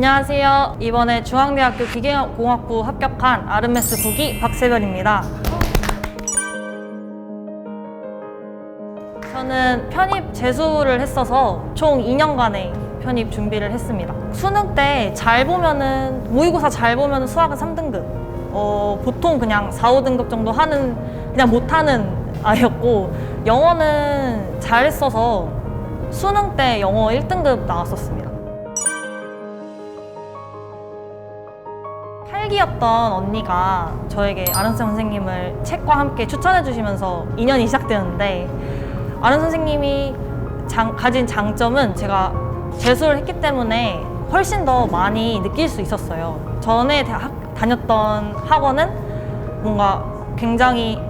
안녕하세요. 이번에 중앙대학교 기계공학부 합격한 아르메스 9기 박세별입니다. 저는 편입 재수를 했어서 총 2년간의 편입 준비를 했습니다. 수능 때 잘 보면은 모의고사 잘 보면 수학은 3등급. 어, 보통 그냥 4, 5등급 정도 하는 그냥 못하는 아이였고 영어는 잘했어서 수능 때 영어 1등급 나왔었습니다. 8기였던 언니가 저에게 아른 선생님을 책과 함께 추천해 주시면서 인연이 시작되었는데 아른 선생님이 장- 가진 장점은 제가 재수를 했기 때문에 훨씬 더 많이 느낄 수 있었어요. 전에 다- 다녔던 학원은 뭔가 굉장히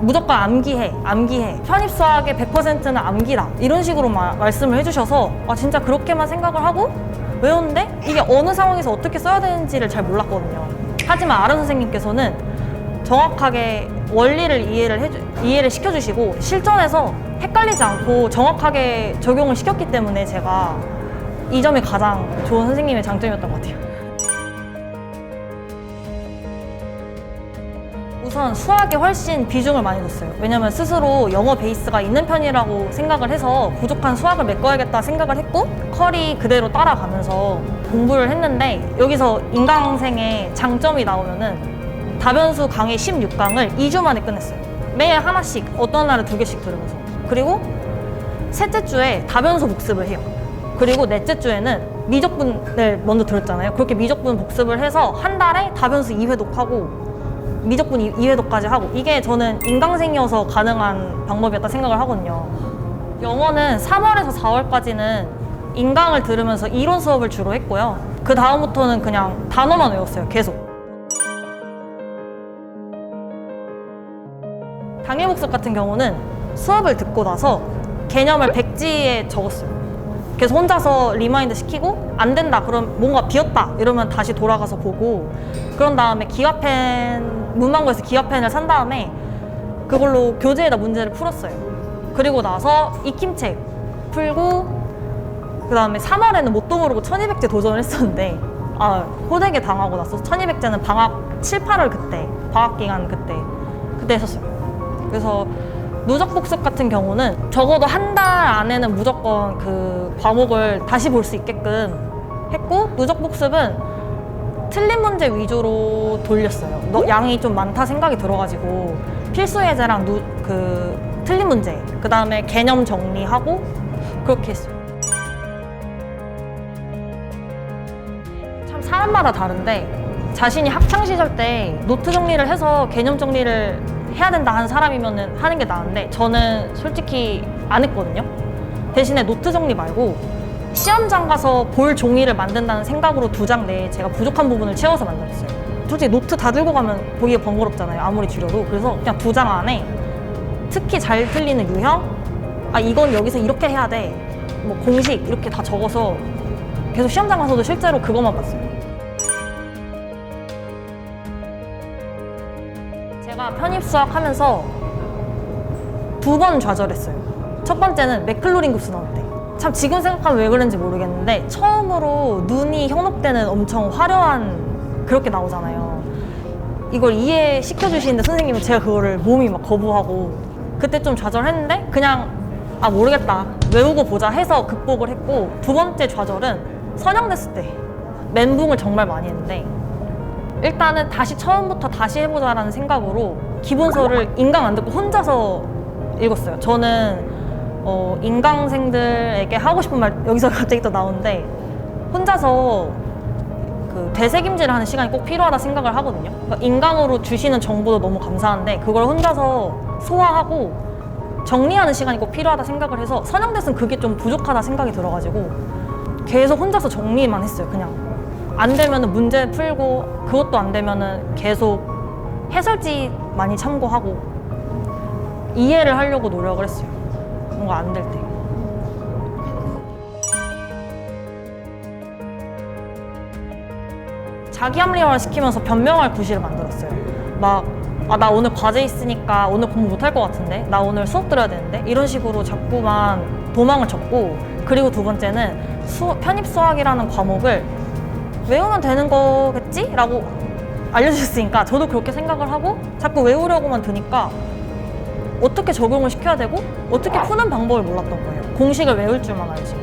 무조건 암기해, 암기해. 편입 수학의 100%는 암기다. 이런 식으로 마- 말씀을 해주셔서 아, 진짜 그렇게만 생각을 하고 외웠는데 이게 어느 상황에서 어떻게 써야 되는지를 잘 몰랐거든요. 하지만 아른 선생님께서는 정확하게 원리를 이해를 해주, 이해를 시켜주시고 실전에서 헷갈리지 않고 정확하게 적용을 시켰기 때문에 제가 이 점이 가장 좋은 선생님의 장점이었던 것 같아요. 우선 수학에 훨씬 비중을 많이 뒀어요. 왜냐면 스스로 영어 베이스가 있는 편이라고 생각을 해서 부족한 수학을 메꿔야겠다 생각을 했고 컬이 그대로 따라가면서 공부를 했는데 여기서 인강생의 장점이 나오면은 다변수 강의 16강을 2주 만에 끝냈어요. 매일 하나씩 어떤 날은 두 개씩 들으면서 그리고 셋째 주에 다변수 복습을 해요. 그리고 넷째 주에는 미적분을 먼저 들었잖아요. 그렇게 미적분 복습을 해서 한 달에 다변수 2회 독하고 미적분 2회독까지 하고 이게 저는 인강생이어서 가능한 방법이었다 생각을 하거든요. 영어는 3월에서 4월까지는 인강을 들으면서 이론 수업을 주로 했고요. 그 다음부터는 그냥 단어만 외웠어요. 계속. 당일 복습 같은 경우는 수업을 듣고 나서 개념을 백지에 적었어요. 그래서 혼자서 리마인드 시키고 안 된다 그럼 뭔가 비었다 이러면 다시 돌아가서 보고 그런 다음에 기와펜 문방구에서 기와펜을 산 다음에 그걸로 교재에다 문제를 풀었어요. 그리고 나서 익힘책 풀고 그 다음에 3월에는 뭣도 모르고 1200제 도전을 했었는데 아 호되게 당하고 나서 1200제는 방학 7, 8월 그때 방학 기간 그때 그때 했었어요. 그래서 누적 복습 같은 경우는 적어도 한 달 안에는 무조건 그 과목을 다시 볼 수 있게끔 했고 누적 복습은 틀린 문제 위주로 돌렸어요. 너 양이 좀 많다 생각이 들어가지고 필수 예제랑 누, 그 틀린 문제, 그 다음에 개념 정리하고 그렇게 했어요. 참 사람마다 다른데 자신이 학창 시절 때 노트 정리를 해서 개념 정리를 해야 된다 하는 사람이면 하는 게 나은데 저는 솔직히 안 했거든요. 대신에 노트 정리 말고 시험장 가서 볼 종이를 만든다는 생각으로 두 장 내에 제가 부족한 부분을 채워서 만들었어요. 솔직히 노트 다 들고 가면 보기가 번거롭잖아요. 아무리 줄여도. 그래서 그냥 두 장 안에 특히 잘 틀리는 유형, 아, 이건 여기서 이렇게 해야 돼. 뭐 공식 이렇게 다 적어서 계속 시험장 가서도 실제로 그것만 봤어요. 제가 편입 수학 하면서 두 번 좌절했어요. 첫 번째는 맥클로린 급수 나올 때. 참 지금 생각하면 왜 그런지 모르겠는데 처음으로 눈이 현혹되는 엄청 화려한 그렇게 나오잖아요. 이걸 이해시켜 주시는데 선생님은 제가 그거를 몸이 막 거부하고 그때 좀 좌절했는데 그냥 아 모르겠다 외우고 보자 해서 극복을 했고 두 번째 좌절은 선영됐을 때 멘붕을 정말 많이 했는데 일단은 다시 처음부터 다시 해보자라는 생각으로 기본서를 인강 안 듣고 혼자서 읽었어요. 저는 어, 인강생들에게 하고 싶은 말 여기서 갑자기 또 나오는데 혼자서 그 되새김질을 하는 시간이 꼭 필요하다 생각을 하거든요. 그러니까 인강으로 주시는 정보도 너무 감사한데 그걸 혼자서 소화하고 정리하는 시간이 꼭 필요하다 생각을 해서 선영대는 그게 좀 부족하다 생각이 들어가지고 계속 혼자서 정리만 했어요. 그냥 안 되면은 문제 풀고 그것도 안 되면은 계속 해설지 많이 참고하고 이해를 하려고 노력을 했어요. 뭔가 안 될 때. 자기 합리화를 시키면서 변명할 구실을 만들었어요. 막, 아, 나 오늘 과제 있으니까 오늘 공부 못 할 것 같은데? 나 오늘 수업 들어야 되는데? 이런 식으로 자꾸만 도망을 쳤고, 그리고 두 번째는 수, 편입 수학이라는 과목을 외우면 되는 거겠지? 라고 알려주셨으니까 저도 그렇게 생각을 하고 자꾸 외우려고만 드니까 어떻게 적용을 시켜야 되고 어떻게 푸는 방법을 몰랐던 거예요. 공식을 외울 줄만 알지.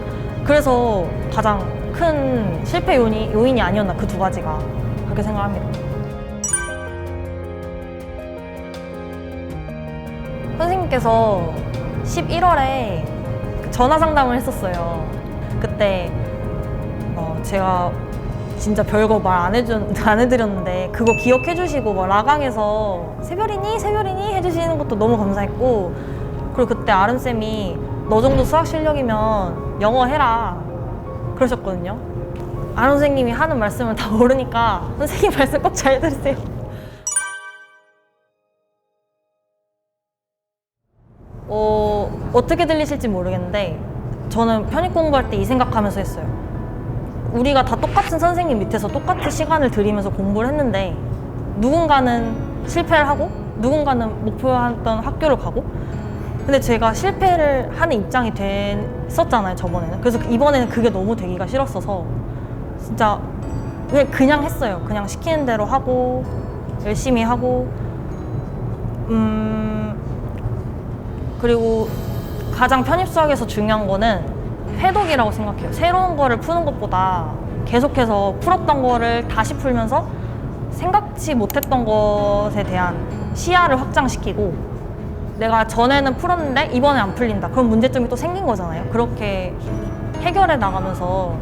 그래서 가장 큰 실패 요인이, 요인이 아니었나 그 두 가지가 그렇게 생각합니다. 선생님께서 11월에 전화 상담을 했었어요. 그때 어, 제가 진짜 별거 말 안 해준 안 해드렸는데 그거 기억해 주시고 뭐 라강에서 새별이니 새별이니 해주시는 것도 너무 감사했고 그리고 그때 아름 쌤이 너 정도 수학 실력이면 영어 해라 그러셨거든요. 아름 선생님이 하는 말씀을 다 모르니까 선생님 말씀 꼭 잘 들으세요. 어, 어떻게 들리실지 모르겠는데 저는 편입 공부할 때 이 생각하면서 했어요. 우리가 다 똑같은 선생님 밑에서 똑같은 시간을 들이면서 공부를 했는데 누군가는 실패를 하고 누군가는 목표했던 학교를 가고. 근데 제가 실패를 하는 입장이 됐었잖아요 저번에는. 그래서 이번에는 그게 너무 되기가 싫었어서 진짜 그냥, 그냥 했어요. 그냥 시키는 대로 하고 열심히 하고. 음 그리고 가장 편입 수학에서 중요한 거는 회독이라고 생각해요. 새로운 거를 푸는 것보다 계속해서 풀었던 거를 다시 풀면서 생각지 못했던 것에 대한 시야를 확장시키고 내가 전에는 풀었는데 이번에 안 풀린다. 그럼 문제점이 또 생긴 거잖아요. 그렇게 해결해 나가면서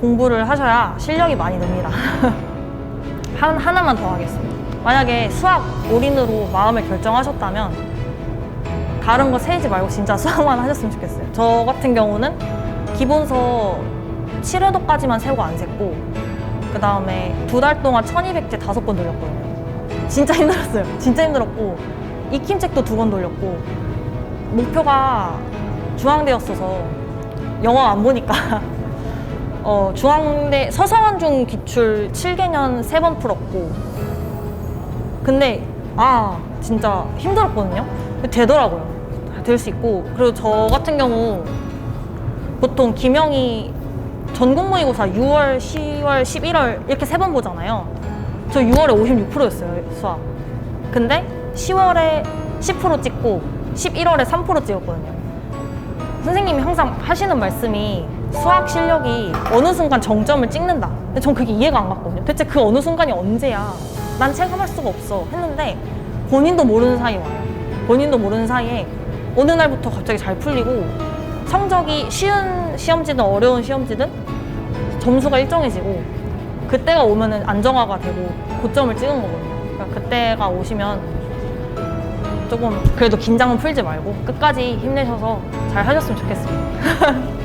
공부를 하셔야 실력이 많이 늡니다. 한, 하나만 더 하겠습니다. 만약에 수학 올인으로 마음을 결정하셨다면 다른 거 세지 말고 진짜 수학만 하셨으면 좋겠어요. 저 같은 경우는 기본서 7회도까지만 세고 안 셌고 그 다음에 두 달 동안 1200제 다섯 번 돌렸거든요. 진짜 힘들었어요. 진짜 힘들었고 익힘책도 두 번 돌렸고 목표가 중앙대였어서 영어 안 보니까 어, 중앙대 서성한중 기출 7개년 세 번 풀었고 근데 아 진짜 힘들었거든요. 되더라고요. 될수 있고 그리고 저 같은 경우 보통 김영희 전국 모의고사 6월, 10월, 11월 이렇게 세 번 보잖아요. 저 6월에 56%였어요 수학. 근데 10월에 10% 찍고 11월에 3% 찍었거든요. 선생님이 항상 하시는 말씀이 수학 실력이 어느 순간 정점을 찍는다. 근데 전 그게 이해가 안 갔거든요. 대체 그 어느 순간이 언제야? 난 체감할 수가 없어. 했는데 본인도 모르는 사이에 와요. 본인도 모르는 사이에 어느 날부터 갑자기 잘 풀리고 성적이 쉬운 시험지든 어려운 시험지든 점수가 일정해지고 그때가 오면은 안정화가 되고 고점을 찍은 거거든요. 그러니까 그때가 오시면 조금 그래도 긴장은 풀지 말고 끝까지 힘내셔서 잘 하셨으면 좋겠습니다.